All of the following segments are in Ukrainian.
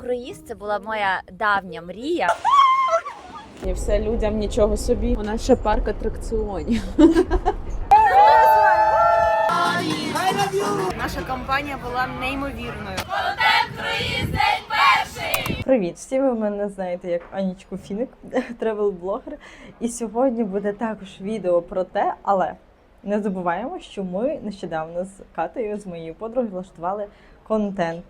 Круїз це була моя давня мрія. І все людям нічого собі. У нас ще парк атракціонів. Наша компанія була неймовірною. Привіт! Всі ви мене знаєте як Анічку Фіник, тревел-блогер. І сьогодні буде також відео про те, але не забуваємо, що ми нещодавно з Катею, з моєю подругою, влаштували контент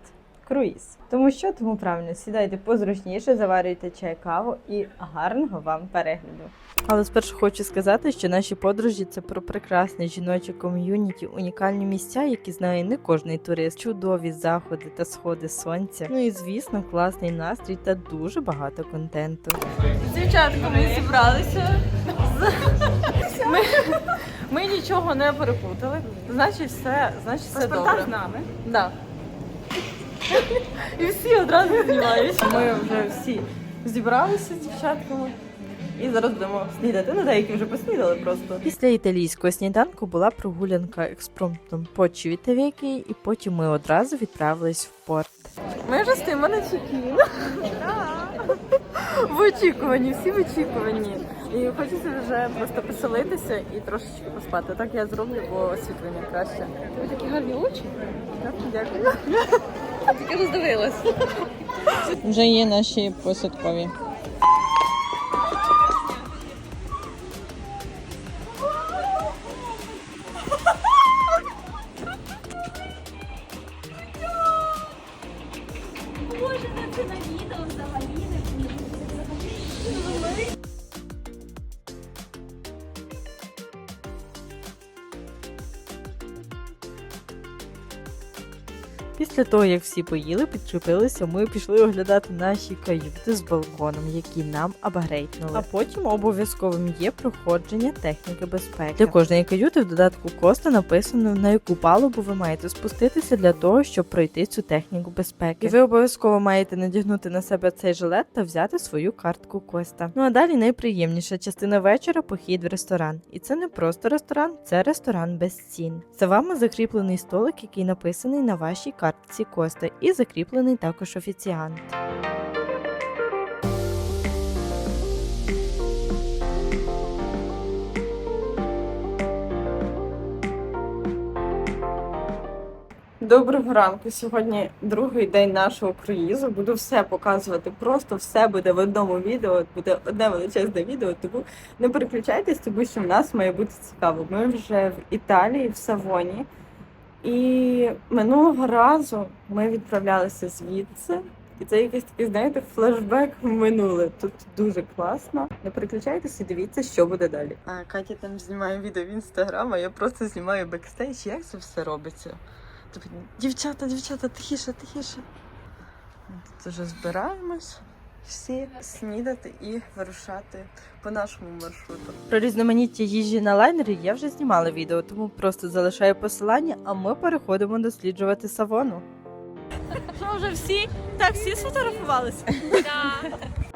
круїз. Тому що тому правильно сідайте позручніше, заварюйте чай каву і гарного вам перегляду. Але спершу хочу сказати, що наші подорожі це про прекрасне жіноче ком'юніті, унікальні місця, які знає не кожний турист, чудові заходи та сходи сонця. Ну і звісно, класний настрій та дуже багато контенту. Дівчатка, ми зібралися. Ми, ми нічого не перепутали. Значить, все, значить, все добре. з нами. Да. І всі одразу знімають. Ми вже всі зібралися з дівчатками. І зараз будемо снідати. Ну, деякі вже поснідали просто. Після італійського сніданку була прогулянка експромтом по Чвітовіки, і потім ми одразу відправились в порт. Ми вже стоїмо на чекін. В очікуванні, всі в очікуванні. І хочеться вже просто поселитися і трошечки поспати. Так я зроблю, бо освітлення краще. Ви такі гарні очі. Так, Дякую. Тільки роздивилась. Вже є наші посадкові. Після того, як всі поїли, підчепилися, ми пішли оглядати наші каюти з балконом, які нам апгрейднули. А потім обов'язковим є проходження техніки безпеки. Для кожної каюти в додатку Коста написано, на яку палубу ви маєте спуститися для того, щоб пройти цю техніку безпеки. І ви обов'язково маєте надягнути на себе цей жилет та взяти свою картку Коста. Ну а далі найприємніша частина вечора похід в ресторан. І це не просто ресторан, це ресторан без цін. За вами закріплений столик, який написаний на вашій картці Коста, і закріплений також офіціант. Доброго ранку. Сьогодні другий день нашого круїзу. Буду все показувати. Просто все буде в одному відео. Буде одне величезне відео. Тому не переключайтесь, тому що в нас має бути цікаво. Ми вже в Італії, в Савоні. І минулого разу ми відправлялися звідси. І це якийсь такий, знаєте, флешбек в минуле. Тут дуже класно. Не переключайтеся дивіться, що буде далі. А Катя там знімає відео в інстаграм, а я просто знімаю бекстейдж. Як це все робиться? Тобто, дівчата, дівчата, тихіше, тихіше. Тут вже збираємось всі снідати і вирушати по нашому маршруту. Про різноманіття їжі на лайнері я вже знімала відео, тому просто залишаю посилання, а ми переходимо досліджувати савону. Що вже всі? Так, всі сфотографувалися?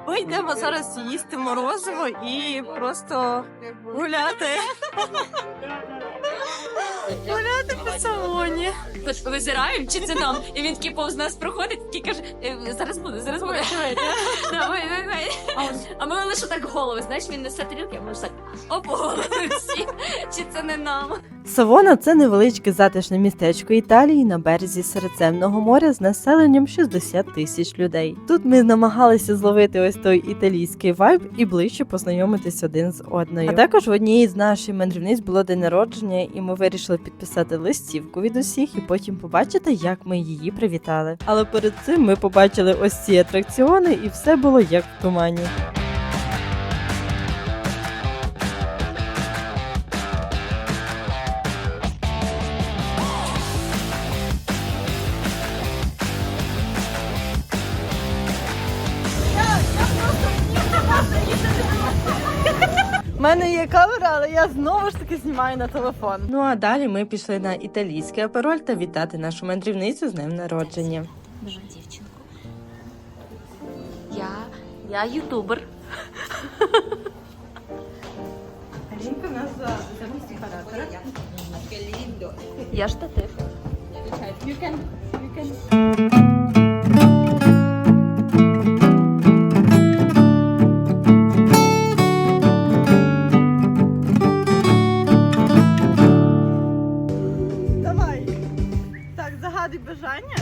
Ми йдемо зараз їсти морозиво і просто гуляти. Гуляти по салоні. Тож визираємо, чи це нам? І він такий повз нас проходить, такий каже, «Е, зараз буде, зараз буде. Да. А ми лише так голови, знаєш, він несе тарілки, а ми ж так оп, всі. Чи це не нам? Савона це невеличке затишне містечко Італії на березі Середземного моря з населенням 60 тисяч людей. Тут ми намагалися зловити ось той італійський вайб і ближче познайомитись один з одною. А також в одній з наших мандрівниць було день народження, і ми вирішили підписати листівку від усіх і потім побачити, як ми її привітали. Але перед цим ми побачили ось ці атракціони, і все було як в тумані. Мене є камера, але я знову ж таки знімаю на телефон. Ну а далі ми пішли на італійський апероль та вітати нашу мандрівницю з днем народження. Дуже дівчинку. Я, я ютубер. Алінка нас за Я штатив. бажання?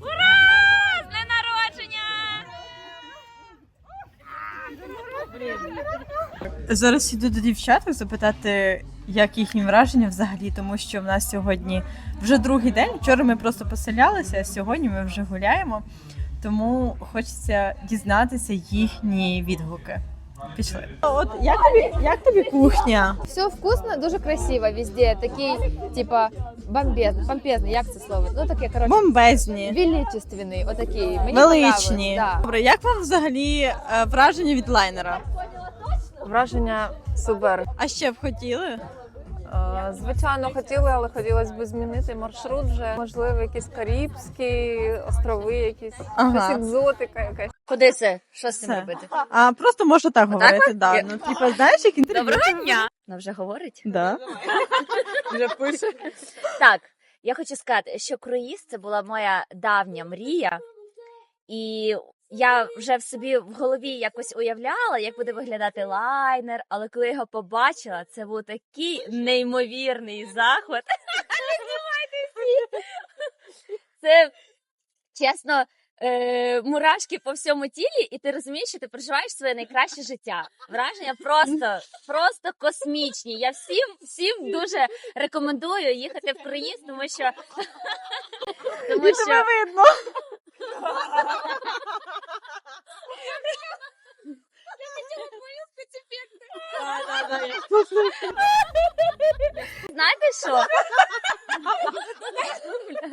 Ура! Народження! Зараз йду до дівчаток запитати, як їхні враження взагалі, тому що в нас сьогодні вже другий день. Вчора ми просто поселялися, а сьогодні ми вже гуляємо. Тому хочеться дізнатися їхні відгуки. Пішли. От як тобі, як тобі кухня? Все вкусно, дуже красиво везде. Такий, типа, бомбезний, помпезний, як це слово? Ну таке, коротше, Бомбезні, величественний, отакий. Мені величні. понравилось, Добре, як вам взагалі е, враження від лайнера? Враження супер. А ще б хотіли? Е, Звичайно, хотіли, але хотілося б змінити маршрут вже. Можливо, якісь Карибські острови, якісь Ага. щось екзотика якась. Куди це? Що з цим Все. робити? А просто можна так говорити, да. Ну, типа, знаєш, як інтерв'ю. Доброго дня! Вона вже говорить? Да. Вже пише. Так, я хочу сказати, що круїз це була моя давня мрія, і я вже в собі в голові якось уявляла, як буде виглядати лайнер, але коли я його побачила, це був такий неймовірний захват. Це чесно. Е, мурашки по всьому тілі, і ти розумієш, що ти проживаєш своє найкраще життя. Враження просто, просто космічні. Я всім, всім дуже рекомендую їхати в круїз, тому що тому що тебе видно. знаєте що?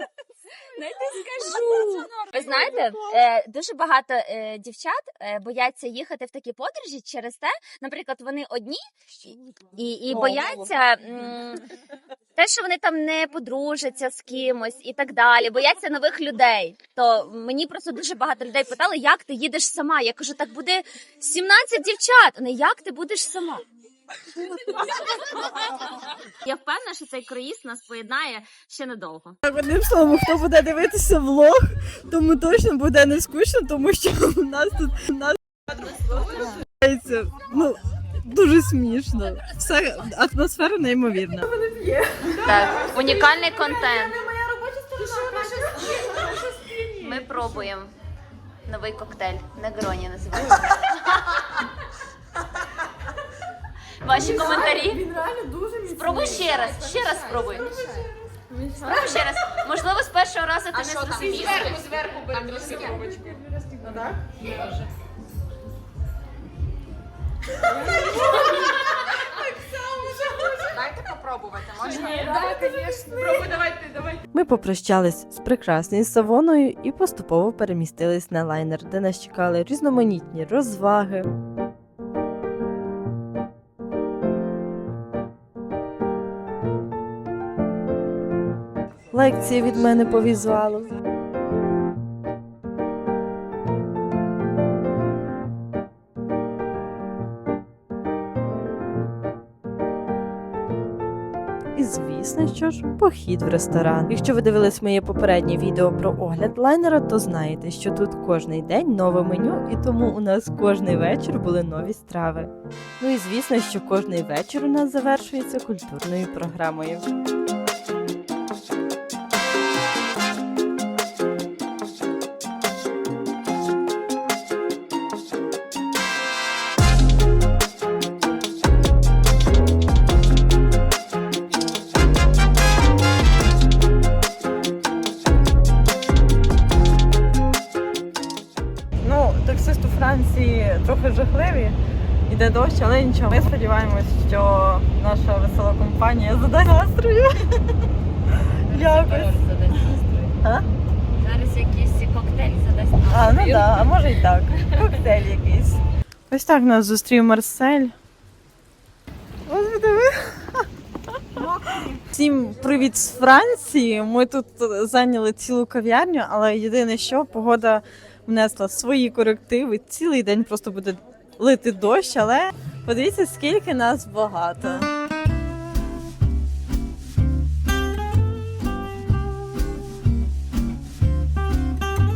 Знаєте, скажу. Ви знаєте, е, дуже багато е, дівчат е, бояться їхати в такі подорожі через те, наприклад, вони одні і, і бояться м, те, що вони там не подружаться з кимось і так далі, бояться нових людей. То мені просто дуже багато людей питали, як ти їдеш сама. Я кажу, так буде 17 дівчат. Не як ти будеш сама. Я впевнена, що цей круїз нас поєднає ще недовго. Одним словом, хто буде дивитися влог, тому точно буде не скучно, тому що у нас тут у нас ну, дуже смішно. Все атмосфера неймовірна. Так, унікальний контент. Ми пробуємо новий коктейль. Негроні називається. Ваші коментарі? Він реально дуже Спробуй ще раз, ще раз спробуй. Спробуй ще раз. Можливо, з першого разу ти не зрозумієш. Ми попрощались з прекрасною савоною і поступово перемістились на лайнер, де нас чекали різноманітні розваги. Лекції від мене по візуалу. І звісно, що ж, похід в ресторан. Якщо ви дивились моє попереднє відео про огляд лайнера, то знаєте, що тут кожний день нове меню, і тому у нас кожний вечір були нові страви. Ну і звісно, що кожний вечір у нас завершується культурною програмою. Дощ. Ми сподіваємось, що наша весела компанія задасть настрою. Якось. А? Зараз якийсь коктейль задасть. А, ну да, а може і так. Коктейль якийсь. Ось так нас зустрів Марсель. Ось диви. Всім привіт з Франції. Ми тут зайняли цілу кав'ярню, але єдине, що погода внесла свої корективи. Цілий день просто буде лити дощ, але подивіться, скільки нас багато.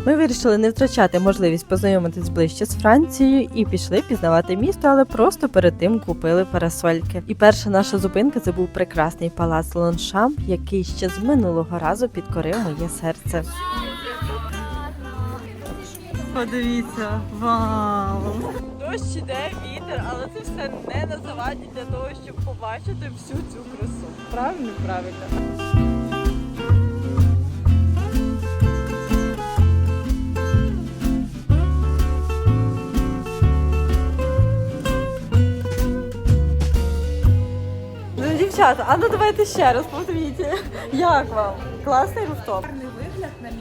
Ми вирішили не втрачати можливість познайомитись ближче з Францією і пішли пізнавати місто, але просто перед тим купили парасольки. І перша наша зупинка це був прекрасний палац Лоншам, який ще з минулого разу підкорив моє серце. Подивіться, вау! Дощ іде, вітер, але це все не на заваді для того, щоб побачити всю цю красу. Правильно, правильно. Ну, дівчата, а ну давайте ще раз подивіться. Як вам? Класний руфтоп?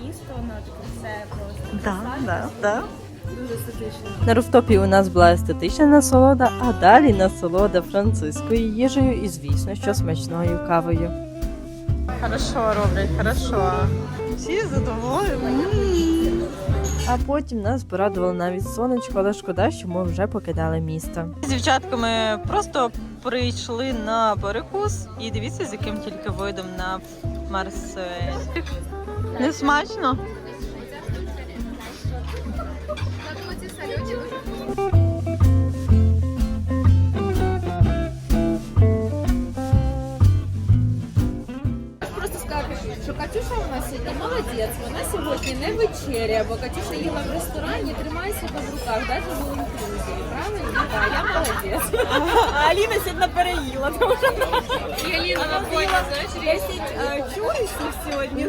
Місто, на таке все просто. Да, да, да. Дуже естетично. На руфтопі у нас була естетична насолода, а далі насолода французькою їжею і, звісно, що смачною кавою. Хорошо роблять, хорошо. Всі задоволені. А потім нас порадувало навіть сонечко, але шкода, що ми вже покидали місто. З дівчатками просто прийшли на перекус і дивіться, з яким тільки видом на Марсель. Не смачно? Просто сказати, що Катюша у нас сьогодні молодець, вона сьогодні не вечеря, бо Катюша їла в ресторані, тримає себе в руках, навіть в інклюзії, правильно? Так, я молодець. А Аліна сьогодні переїла, тому що І Аліна виходила, знаєш, 10 чурисів сьогодні.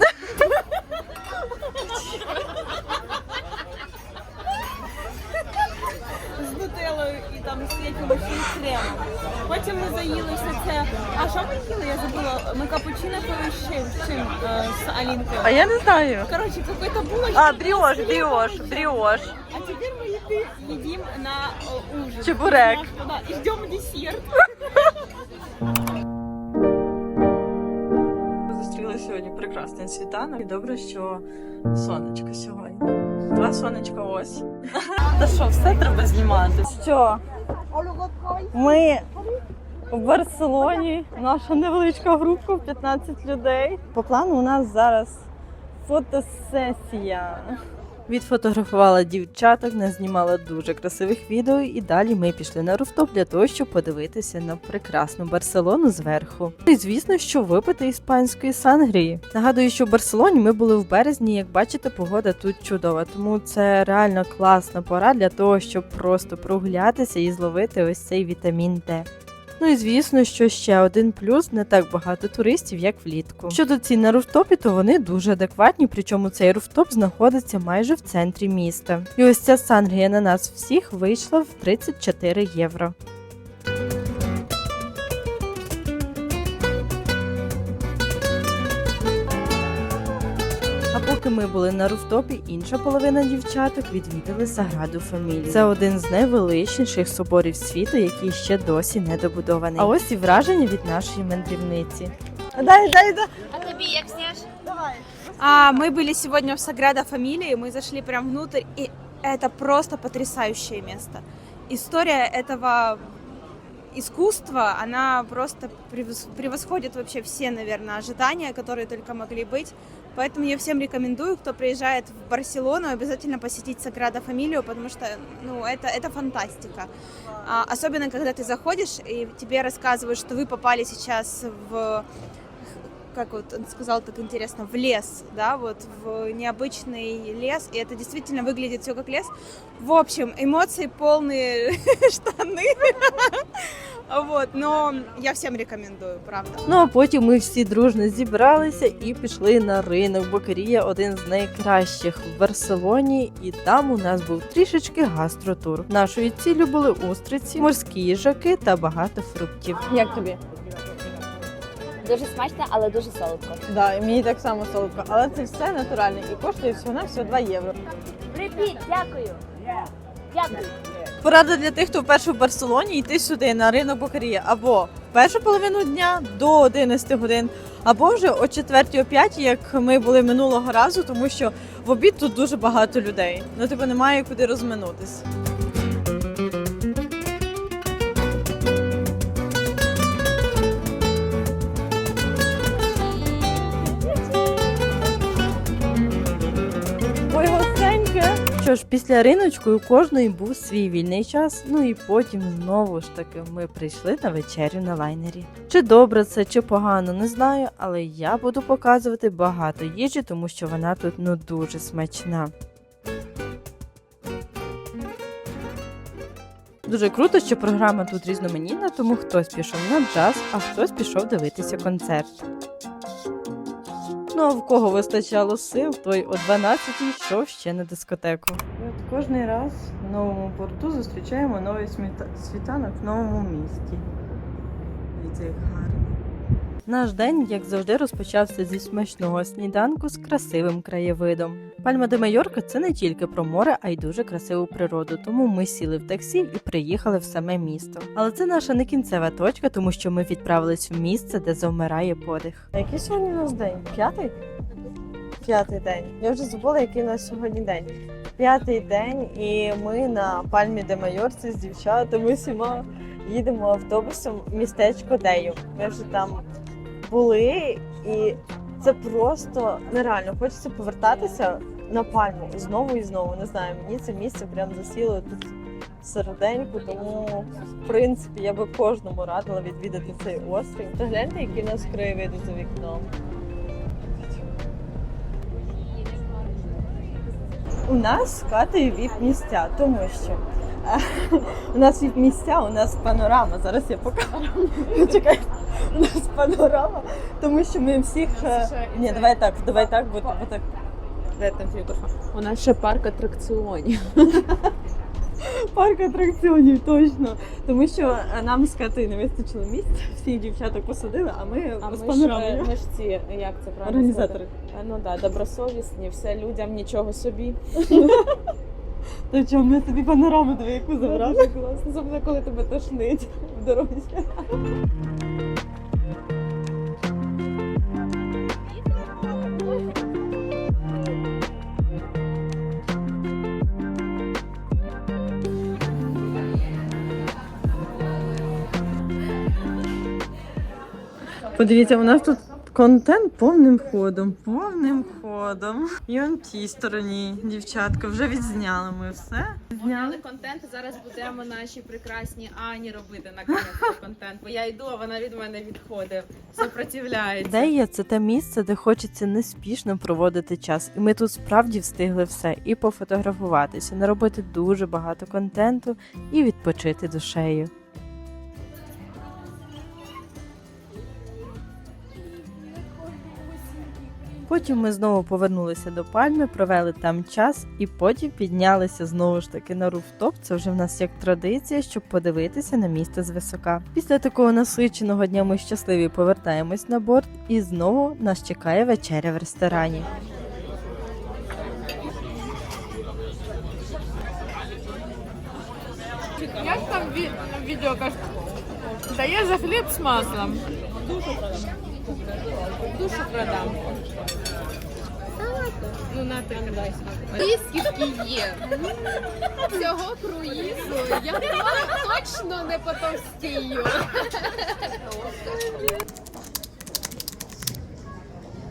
кремом. Потім ми заїли все це. А що ми їли? Я забула. Ми капучино пили з чим? З чим? Е, З Алінкою. А я не знаю. Короче, какой-то булочка. А, бріош, бріош, бріош. А теперь мы еды едим на э, ужин. Чебурек. Да, и ждем десерт. Зустріли сьогодні прекрасний світанок. І добре, що сонечко сьогодні. Два сонечка ось. Та що, все треба знімати? Що? Ми в Барселоні, наша невеличка група, 15 людей. По плану у нас зараз фотосесія. Відфотографувала дівчаток, назнімала дуже красивих відео, і далі ми пішли на руфтоп для того, щоб подивитися на прекрасну Барселону зверху. І звісно, що випити іспанської сангрії. Нагадую, що в Барселоні ми були в березні. Як бачите, погода тут чудова, тому це реально класна пора для того, щоб просто прогулятися і зловити ось цей вітамін Д. Ну і звісно, що ще один плюс не так багато туристів, як влітку. Щодо цін на руфтопі, то вони дуже адекватні, причому цей руфтоп знаходиться майже в центрі міста. І ось ця сангрія на нас всіх вийшла в 34 євро. поки ми були на руфтопі, інша половина дівчаток відвідали Саграду Фамілію. Це один з найвеличніших соборів світу, який ще досі не добудований. А ось і враження від нашої мандрівниці. Дай, дай, дай. А тобі як сняш? А, мы были сегодня в Саграда Фамилии, мы зашли прям внутрь, и это просто потрясающее место. История этого искусства, она просто превос- превосходит вообще все, наверное, ожидания, которые только могли быть. Поэтому я всем рекомендую, кто приезжает в Барселону, обязательно посетить Саграда Фамилию, потому что ну, это, это фантастика. А, особенно, когда ты заходишь, и тебе рассказывают, что вы попали сейчас в как вот он сказал так интересно, в лес, да, вот в необычный лес, и это действительно выглядит все как лес. В общем, эмоции полные штаны, вот, но я всем рекомендую, правда. Ну а потім ми всі дружно зібралися і пішли на ринок. Бокерія один з найкращих в Барселоні, і там у нас був трішечки гастротур. Нашою ціллю були устриці, морські їжаки та багато фруктів. Як тобі? Дуже смачно, але дуже солодко. Да, і мені так само солодко, але це все натуральне і коштує всього на всього 2 євро. Привіт, дякую. Дякую. Порада для тих, хто вперше в Барселоні, йти сюди на ринок Бокерія або в першу половину дня до 11 годин, або вже о 4 о 5, як ми були минулого разу, тому що в обід тут дуже багато людей. Ну типу немає куди розминутись. що ж, після риночку у кожної був свій вільний час, ну і потім знову ж таки ми прийшли на вечерю на лайнері. Чи добре це, чи погано, не знаю, але я буду показувати багато їжі, тому що вона тут ну дуже смачна. Дуже круто, що програма тут різноманітна, тому хтось пішов на джаз, а хтось пішов дивитися концерт. Ну а в кого вистачало сил, той о 12-й йшов ще на дискотеку. І от кожний раз в новому порту зустрічаємо новий світанок в новому місті. Дивіться, як гарно. Наш день, як завжди, розпочався зі смачного сніданку з красивим краєвидом. Пальма де Майорка це не тільки про море, а й дуже красиву природу. Тому ми сіли в таксі і приїхали в саме місто. Але це наша не кінцева точка, тому що ми відправились в місце, де завмирає подих. Який сьогодні у нас день? П'ятий? П'ятий день. Я вже забула, який у нас сьогодні день. П'ятий день, і ми на пальмі де Майорці з дівчатами всіма їдемо автобусом в містечко Дею. Ми вже там були, і це просто нереально. Хочеться повертатися на пальму знову і знову. Не знаю, мені це місце прям засіло тут серденьку, тому в принципі я би кожному радила відвідати цей острів. Та гляньте, які в нас краєвиди за вікном. У нас з Катею віп місця, тому що е, у нас віп місця, у нас панорама. Зараз я покажу. Чекай, у нас панорама, тому що ми всіх. е, Ні, давай так, давай так, бо, бо так. Де там мікрофон? У нас ще парк атракціонів. Парк атракціонів, точно. Тому що е, нам з Катею не вистачило місця, всіх дівчаток посадили, а ми А з ми ж, панорамою. е, ми ж ці, як це правильно? Організатори. сказати? Е, Ну так, да, добросовісні, все людям, нічого собі. То чому ми тобі панораму диви, яку забрали? Дуже класно. Особливо, коли тебе тошнить в дорозі. Подивіться, у нас тут контент повним ходом. Повним ходом. І он тій стороні, дівчатка, вже відзняли ми все. Зняли контент, зараз будемо нашій прекрасній Ані робити наконець контент. Бо я йду, а вона від мене відходить, сопротивляється. Дея це те місце, де хочеться неспішно проводити час, і ми тут справді встигли все і пофотографуватися, наробити дуже багато контенту і відпочити душею. Потім ми знову повернулися до пальми, провели там час і потім піднялися знову ж таки на руфтоп. Це вже в нас як традиція, щоб подивитися на місто звисока. Після такого насиченого дня ми щасливі повертаємось на борт, і знову нас чекає вечеря в ресторані. Як там ві- відео кажуть? Дає за хліб з маслом. Душу продам. Ну на ти Скільки є цього круїзу, я точно не потовстію.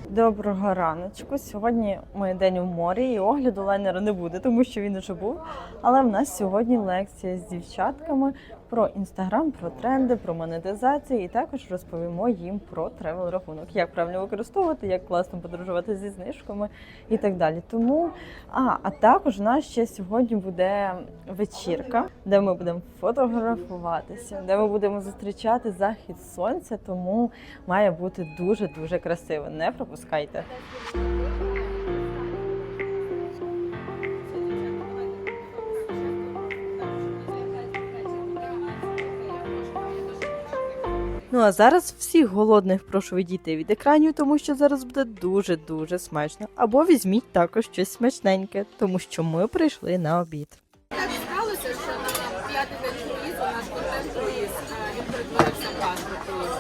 Доброго раночку. Сьогодні мій день у морі і огляду лайнера не буде, тому що він вже був. Але в нас сьогодні лекція з дівчатками про інстаграм, про тренди, про монетизацію, і також розповімо їм про тревел рахунок, як правильно використовувати, як класно подорожувати зі знижками і так далі. Тому а, а також у нас ще сьогодні буде вечірка, де ми будемо фотографуватися, де ми будемо зустрічати захід сонця. Тому має бути дуже дуже красиво. Не пропускайте. Ну а зараз всіх голодних прошу відійти від екранів, тому що зараз буде дуже дуже смачно. Або візьміть також щось смачненьке, тому що ми прийшли на обід. Так сталося, що на п'ятий день круїзу наш контент круїз а, він перетворився в гастро круїз.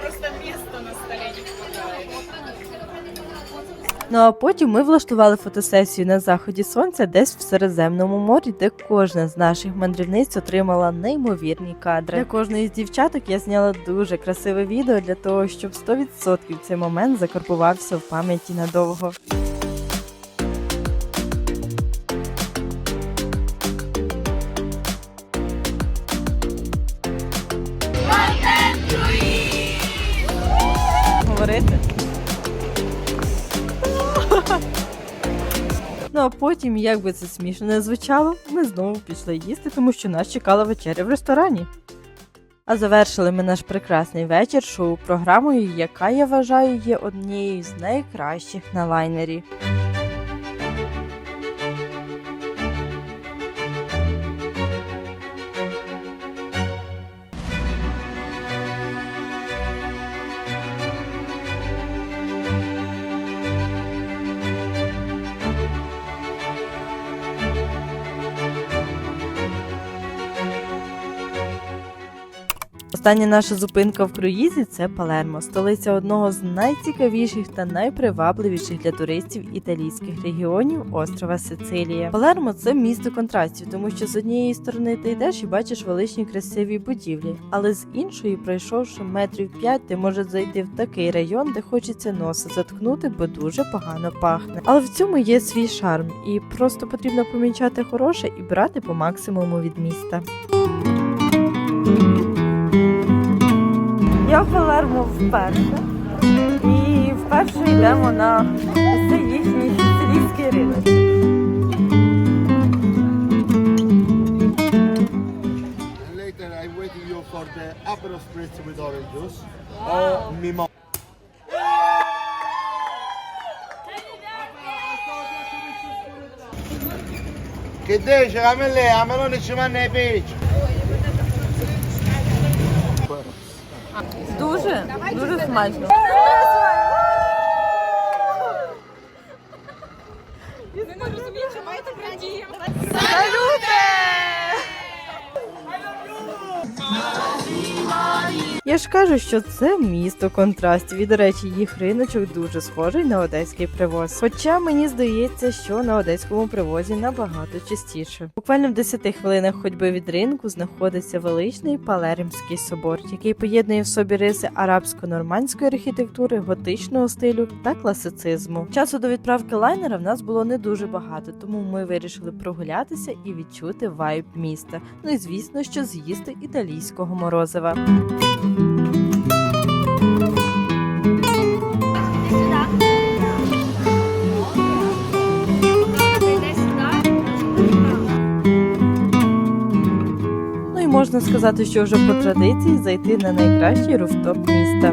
Просто місто на столі не хватає. Ну а потім ми влаштували фотосесію на заході сонця десь в Середземному морі, де кожна з наших мандрівниць отримала неймовірні кадри. Для кожної з дівчаток я зняла дуже красиве відео для того, щоб 100% цей момент закарбувався в пам'яті надовго. Ну а потім, як би це смішно не звучало, ми знову пішли їсти, тому що нас чекала вечеря в ресторані. А завершили ми наш прекрасний вечір шоу-програмою, яка я вважаю є однією з найкращих на лайнері. Остання наша зупинка в круїзі це Палермо, столиця одного з найцікавіших та найпривабливіших для туристів італійських регіонів острова Сицилія. Палермо це місто контрастів, тому що з однієї сторони ти йдеш і бачиш величні красиві будівлі, але з іншої, пройшовши метрів п'ять, ти можеш зайти в такий район, де хочеться носа заткнути, бо дуже погано пахне. Але в цьому є свій шарм, і просто потрібно помічати хороше і брати по максимуму від міста. Я в Палермо вперше. І вперше йдемо на цей їхній сицилійський ринок. And later I'm waiting you for the Aperol Spritz with orange juice or Mimo. Che dice, a me lei, a me Дуже, дуже смачно. Я ж кажу, що це місто контрастів. І, до речі, їх риночок дуже схожий на одеський привоз. Хоча мені здається, що на одеському привозі набагато частіше. Буквально в 10 хвилинах ходьби від ринку знаходиться величний Палеримський собор, який поєднує в собі риси арабсько-нормандської архітектури, готичного стилю та класицизму. Часу до відправки лайнера в нас було не дуже багато, тому ми вирішили прогулятися і відчути вайб міста. Ну і звісно, що з'їсти італійського морозива. Можна сказати, що вже по традиції зайти на найкращий руфтоп міста.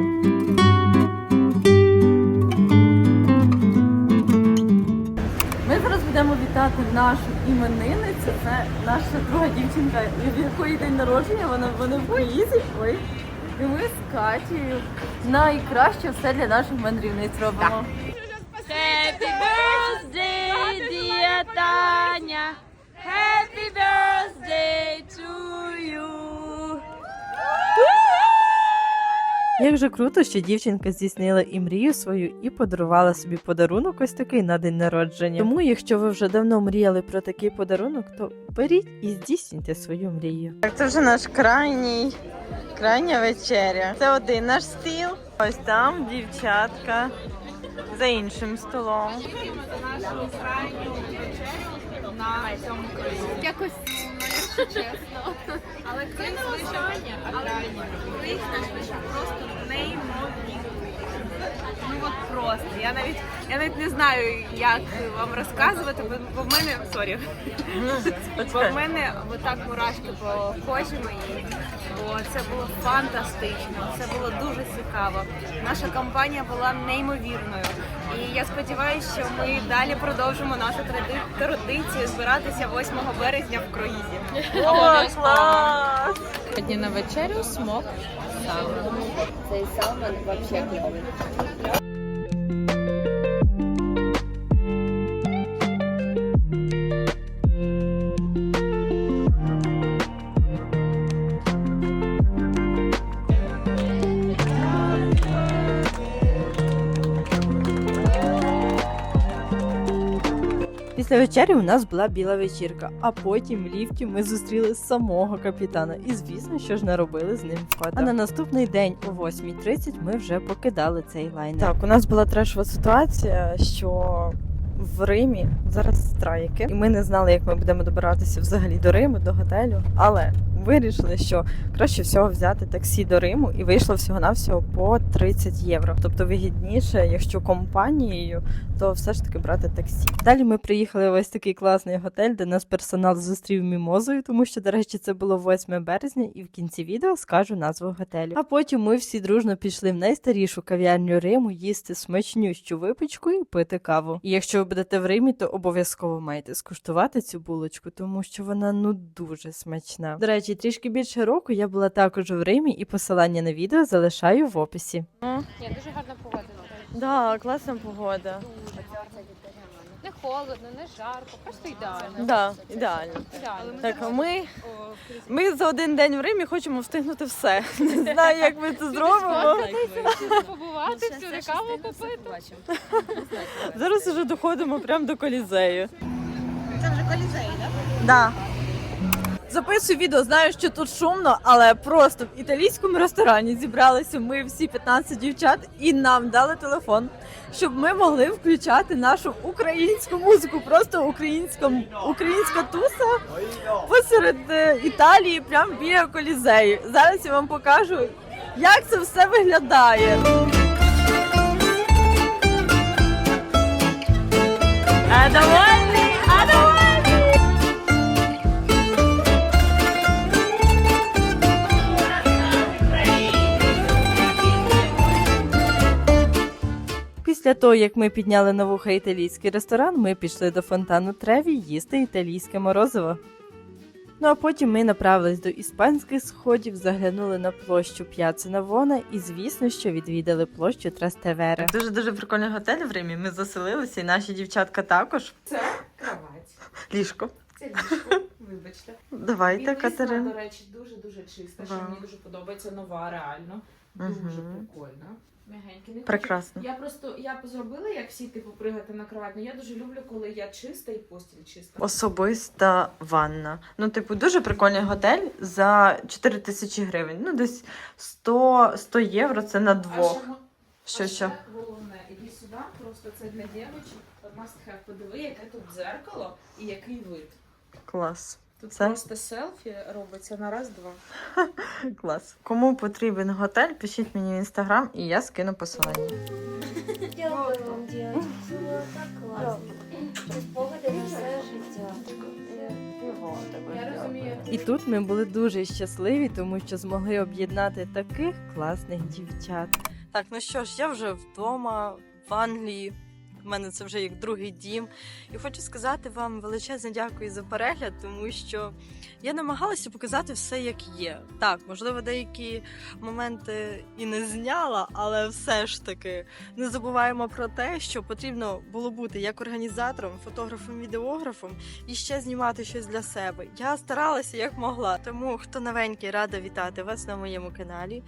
Ми зараз будемо вітати нашу іменинницю. Це наша друга дівчинка, в якої день народження. Вона вони в круїзі. Ой. І ми з Катією найкраще все для наших мандрівниць робимо. Happy birthday, dear Таня! Happy birthday Як же круто, що дівчинка здійснила і мрію свою і подарувала собі подарунок ось такий на день народження. Тому, якщо ви вже давно мріяли про такий подарунок, то беріть і здійснюйте свою мрію. Так, це вже наш крайній, крайня вечеря. Це один наш стіл. Ось там дівчатка за іншим столом. Якось, ну, якщо чесно. Але крім звичайно, але круїз наш просто. Ну от просто. Я навіть я навіть не знаю, як вам розказувати, бо, бо в мене сорі. Бо в мене отак мурашки по кожі моїй. Бо це було фантастично, це було дуже цікаво. Наша компанія була неймовірною. І я сподіваюся, що ми далі продовжимо нашу тради- традицію збиратися 8 березня в круїзі. О, клас! Сьогодні на вечерю смок. Цей салмон взагалі кльовий. Після вечері у нас була біла вечірка, а потім в ліфті ми зустріли самого капітана. І звісно, що ж наробили з ним фото. А на наступний день о 8.30 ми вже покидали цей лайнер. Так, у нас була трешова ситуація, що в Римі зараз страйки, і ми не знали, як ми будемо добиратися взагалі до Риму, до готелю. Але вирішили, що краще всього взяти таксі до Риму, і вийшло всього-навсього по 30 євро. Тобто вигідніше, якщо компанією, то все ж таки брати таксі. Далі ми приїхали в ось такий класний готель, де нас персонал зустрів мімозою, тому що, до речі, це було 8 березня, і в кінці відео скажу назву готелю. А потім ми всі дружно пішли в найстарішу кав'ярню Риму їсти смачнющу випічку і пити каву. І якщо ви будете в Римі, то обов'язково маєте скуштувати цю булочку, тому що вона ну дуже смачна. До речі, трішки більше року я була також в Римі, і посилання на відео залишаю в описі. Ні, дуже гарна погода. Да, класна погода. Не холодно, не жарко, просто ідеально. Да, ідеально. Ідеально. Так, а ми, ми за один день в Римі хочемо встигнути все. Не знаю, як ми це зробимо. Побувати, всюди каву купити. Зараз вже доходимо прямо до колізею. Це вже колізей, да? Да. Записую відео, знаю, що тут шумно, але просто в італійському ресторані зібралися ми всі 15 дівчат і нам дали телефон, щоб ми могли включати нашу українську музику. Просто українська, українська туса посеред е, Італії, прямо біля колізею. Зараз я вам покажу, як це все виглядає. А довольний, Після того, як ми підняли на вуха італійський ресторан, ми пішли до фонтану Треві їсти італійське морозиво. Ну а потім ми направились до іспанських сходів, заглянули на площу П'яци Навона і, звісно, що відвідали площу Трастевере. Дуже дуже прикольний готель в Римі. Ми заселилися, і наші дівчатка також. Це кровать. Ліжко. Це ліжко, вибачте. Давайте, Катерина. до речі, дуже-дуже чиста, що мені дуже подобається, нова реально. Дуже Мгм. прикольно. Мягенький. Не хочу- Я просто я зробила, як всі типу пригати на кровать, але я дуже люблю, коли я чиста і постіль чиста. Особиста ванна. Ну, типу, дуже прикольний готель за 4 тисячі гривень. Ну, десь 100, 100 євро це на А двох. ще Що а що? головне, іди сюди, просто це для дівчинок. Have. Подиви, яке тут дзеркало і який вид. Клас. Тут Це? просто селфі робиться на раз-два. Клас. Кому потрібен готель, пишіть мені в інстаграм і я скину посилання. Дякую вам, дівчатки. Це було так класно. Це спогади на все життя. Я розумію. І тут ми були дуже щасливі, тому що змогли об'єднати таких класних дівчат. Так, ну що ж, я вже вдома в Англії. У мене це вже як другий дім. І хочу сказати вам величезне дякую за перегляд, тому що я намагалася показати все як є. Так, можливо, деякі моменти і не зняла, але все ж таки не забуваємо про те, що потрібно було бути як організатором, фотографом, відеографом і ще знімати щось для себе. Я старалася як могла. Тому хто новенький, рада вітати вас на моєму каналі.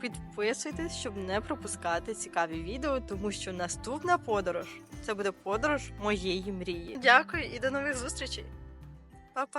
Підписуйтесь, щоб не пропускати цікаві відео, тому що наступна подорож це буде подорож моєї мрії. Дякую і до нових зустрічей. Па-па!